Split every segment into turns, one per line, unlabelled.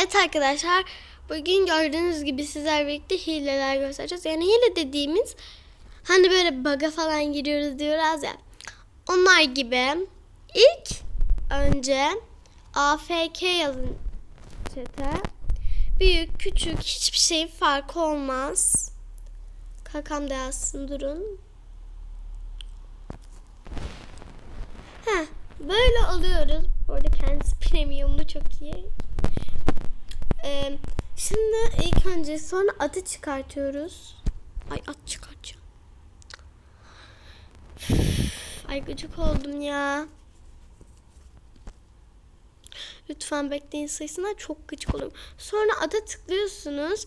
Evet arkadaşlar bugün gördüğünüz gibi sizler birlikte hileler göstereceğiz. Yani hile dediğimiz hani böyle bug'a falan giriyoruz diyoruz ya. Onlar gibi ilk önce AFK yazın chat'e. Büyük küçük hiçbir şey farkı olmaz. Kakam da yazsın durun. Heh, böyle alıyoruz. Bu arada kendisi premiumlu çok iyi. Ee, şimdi ilk önce sonra atı çıkartıyoruz. Ay at çıkartacağım. Ay gıcık oldum ya. Lütfen bekleyin sayısına çok gıcık oluyorum. Sonra ada tıklıyorsunuz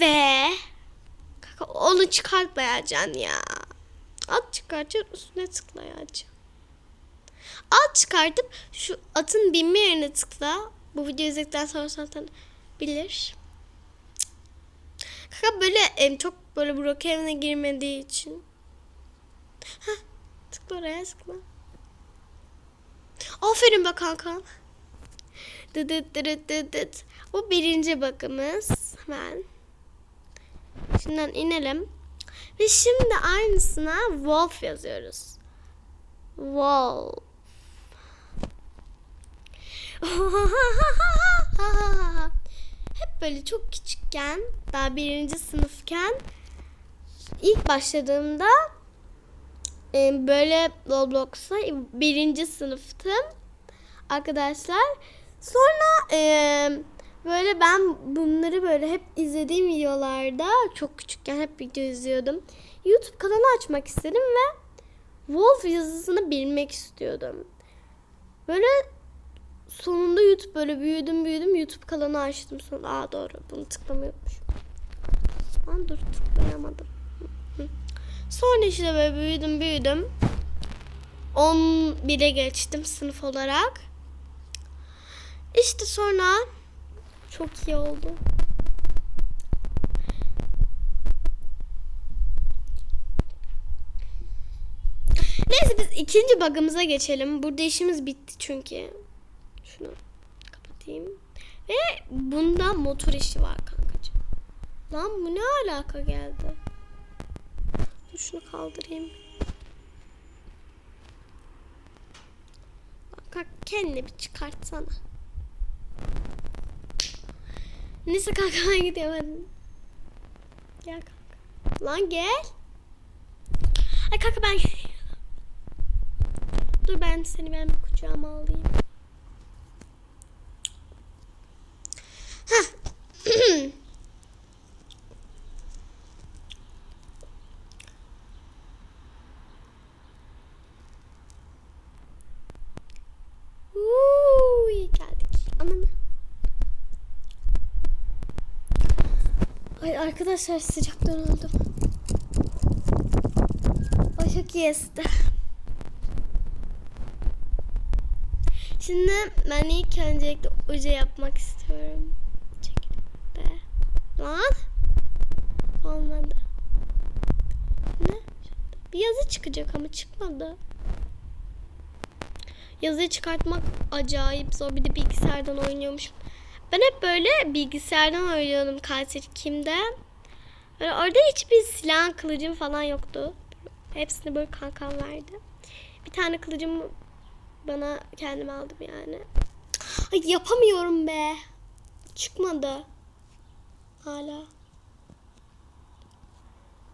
ve Kaka, onu çıkartmayacaksın ya. At çıkartacaksın üstüne tıklayacaksın. At çıkartıp şu atın binme yerine tıkla. Bu videoyu izledikten sonra zaten bilir. Kaka böyle em, çok böyle blok evine girmediği için. Heh, tıkla oraya tıkla. Aferin be kanka. Dıt dıt dıt dıt dıt. Bu birinci bakımız. Hemen. Şimdiden inelim. Ve şimdi aynısına Wolf yazıyoruz. Wolf. Hep böyle çok küçükken, daha birinci sınıfken ilk başladığımda e, böyle Roblox'a birinci sınıftım arkadaşlar. Sonra e, böyle ben bunları böyle hep izlediğim videolarda çok küçükken hep video izliyordum. YouTube kanalı açmak istedim ve Wolf yazısını bilmek istiyordum. Böyle sonunda YouTube böyle büyüdüm büyüdüm YouTube kanalı açtım sonra. Aa doğru bunu tıklamıyormuşum. Lan dur tıklayamadım. Sonra işte böyle büyüdüm büyüdüm. 11'e geçtim sınıf olarak. İşte sonra çok iyi oldu. Neyse biz ikinci bug'ımıza geçelim. Burada işimiz bitti çünkü. Şunu kapatayım. Ve bunda motor işi var kankacığım. Lan bu ne alaka geldi? Dur şunu kaldırayım. Bak kendini bir çıkartsana. Neyse kanka ben gidiyorum hadi. Gel kanka. Lan gel. Ay kanka ben Dur ben seni ben bir kucağıma alayım. Heh. Uy, geldik. Ananı. Ay arkadaşlar sıcaktan öldüm. Ay çok iyi esti. Şimdi ben ilk öncelikle oje yapmak istiyorum. Çekil be. Lan. Olmadı. Ne? Bir yazı çıkacak ama çıkmadı. Yazıyı çıkartmak acayip zor. Bir de bilgisayardan oynuyormuşum. Ben hep böyle bilgisayardan oynuyordum katil kimde. Böyle orada hiçbir silah kılıcım falan yoktu. Hepsini böyle kankam verdi. Bir tane kılıcım bana kendim aldım yani. Ay yapamıyorum be. Çıkmadı. Hala.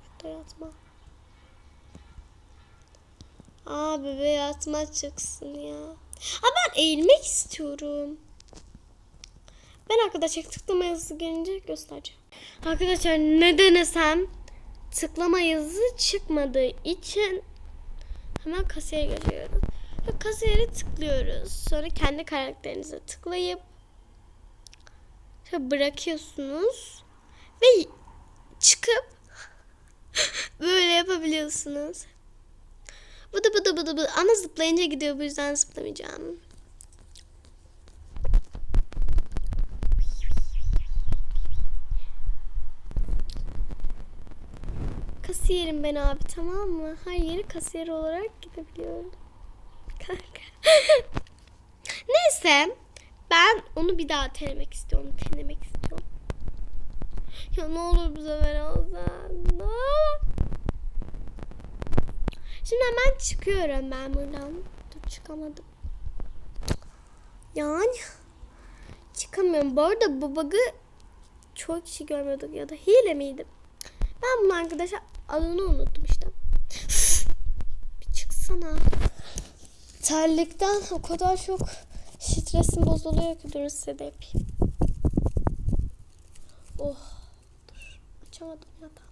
Şurada yatma. Aa bebe yatma çıksın ya. Ha ben eğilmek istiyorum. Ben arkadaşlar tıklama yazısı gelince göstereceğim. Arkadaşlar ne denesem tıklama yazısı çıkmadığı için hemen kasaya geliyorum. Ve kasayere tıklıyoruz. Sonra kendi karakterinize tıklayıp şöyle bırakıyorsunuz ve çıkıp böyle yapabiliyorsunuz. Da bu da bu. Ana zıplayınca gidiyor bu yüzden zıplamayacağım. Kasiyerim ben abi tamam mı? Her yeri kasiyer olarak gidebiliyorum. Kanka. Neyse ben onu bir daha denemek istiyorum. Denemek istiyorum. Ya ne olur olsan. Ne olur. Şimdi hemen çıkıyorum ben buradan. Dur çıkamadım. Yani çıkamıyorum. Bu arada bu bug'ı çok kişi görmüyorduk ya da hile miydi? Ben bunu arkadaşlar adını unuttum işte. Bir çıksana. Terlikten o kadar çok stresim bozuluyor ki dur size yapayım. Oh. Dur. Açamadım ya da.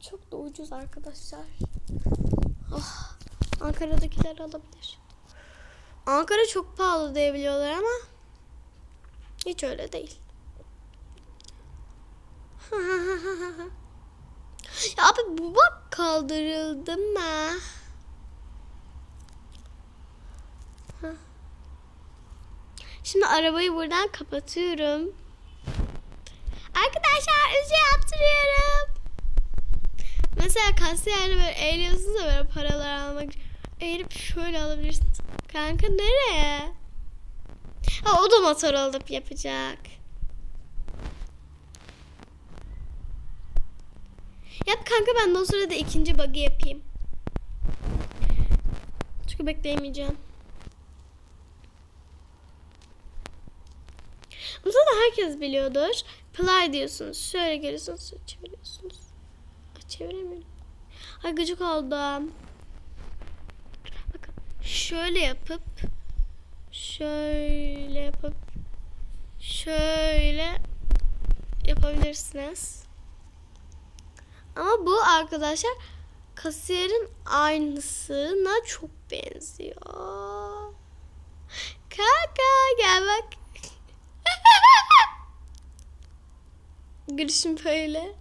Çok da ucuz arkadaşlar. Oh. Ankara'dakiler alabilir. Ankara çok pahalı diyebiliyorlar ama hiç öyle değil. Ya abi bu bak kaldırıldı mı? Şimdi arabayı buradan kapatıyorum. Arkadaşlar ücret yaptırıyorum. Mesela kasiyerde böyle eğiliyorsunuz ya böyle paralar almak. Eğilip şöyle alabilirsiniz. Kanka nereye? Ha o da motor alıp yapacak. Yap kanka ben de o sırada ikinci bug'ı yapayım. Çünkü bekleyemeyeceğim. Bunu da herkes biliyordur. Play diyorsunuz. Şöyle geliyorsunuz. Çeviriyorsunuz. Ay, çeviremiyorum. Ay gıcık oldum. Bakın şöyle yapıp şöyle yapıp şöyle yapabilirsiniz. Ama bu arkadaşlar kasiyerin aynısına çok benziyor. Kaka gel bak. Gülüşüm böyle.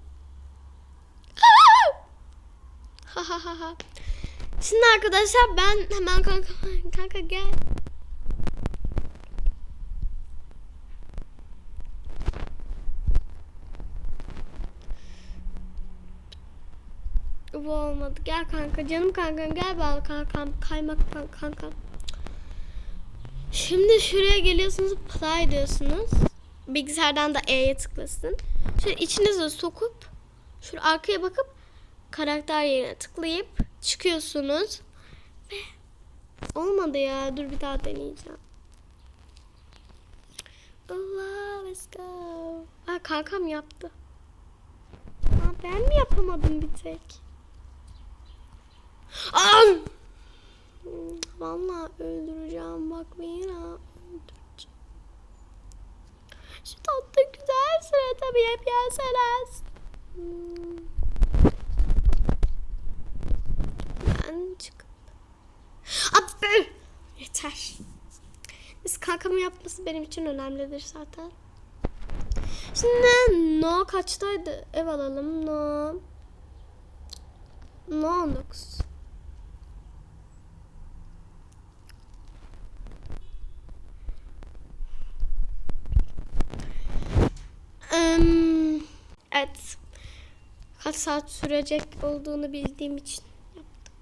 Şimdi arkadaşlar ben hemen kanka kanka gel. Bu olmadı. Gel kanka. Canım kankam gel bal kankam. Kaymak kan- kankam. Şimdi şuraya geliyorsunuz. Play diyorsunuz. Bilgisayardan da E'ye tıklasın. Şöyle içinize sokup şöyle arkaya bakıp karakter yerine tıklayıp çıkıyorsunuz. Ve olmadı ya. Dur bir daha deneyeceğim. Allah let's go. Ha kankam yaptı. Ha, ben mi yapamadım bir tek? Am! Hmm, Vallahi öldüreceğim bak beni. Öldüreceğim. Şu tatlı güzel sıra tabii hep yenseniz. Hmm. Ben çıkıp. Abi! Yeter. Biz kankamın yapması benim için önemlidir zaten. Şimdi no kaçtaydı? Ev alalım. No. No 19. Em, evet. Kaç saat sürecek olduğunu bildiğim için yaptım.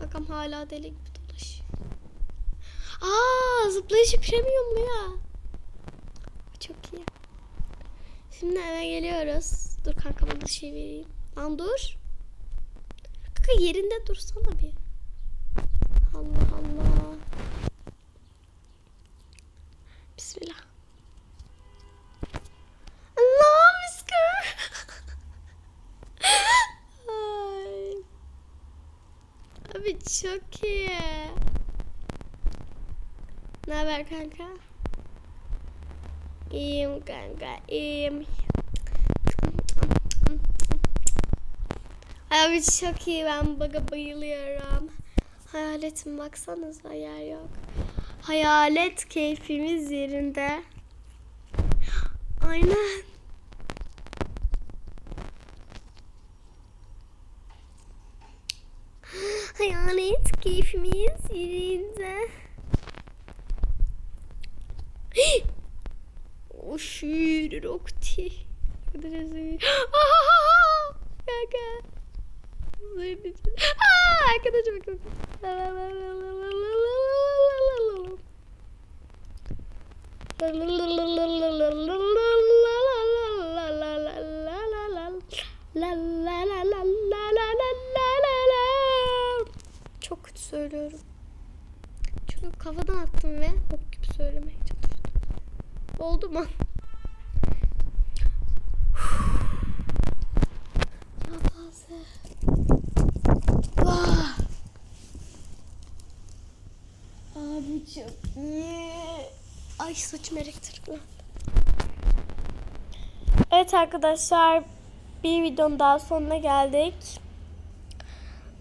Kakam hala deli gibi dolaşıyor. Aa zıplayışı premium mu ya? Çok iyi. Şimdi eve geliyoruz. Dur kankama da şey vereyim. Lan dur. Kanka yerinde dursana bir. Allah Allah. Bismillah. Allah miskür. Ay. Abi çok iyi. Ne haber kanka? İyiyim kanka, iyiyim. Abi çok iyi, ben baga bayılıyorum. Hayaletim baksanıza yer yok. Hayalet keyfimiz yerinde. Aynen. Hayalet keyfimiz yerinde. O şiir rokti. Kanka. Arkadaşım bakın. Çok kötü söylüyorum. Çünkü kafadan attım ve bok gibi çalıştım. Oldu mu? Daha fazla. Vah! Abi çok iyi. Ay saçım elektriklendi. Evet arkadaşlar bir videonun daha sonuna geldik.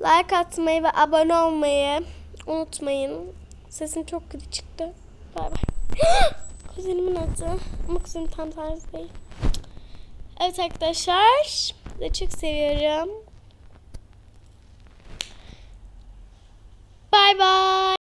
Like atmayı ve abone olmayı unutmayın. Sesim çok kötü çıktı. Bay bay. Kuzenimin adı. Ama kuzenim tam tarzı değil. Evet arkadaşlar. Sizi çok seviyorum. Bay bay.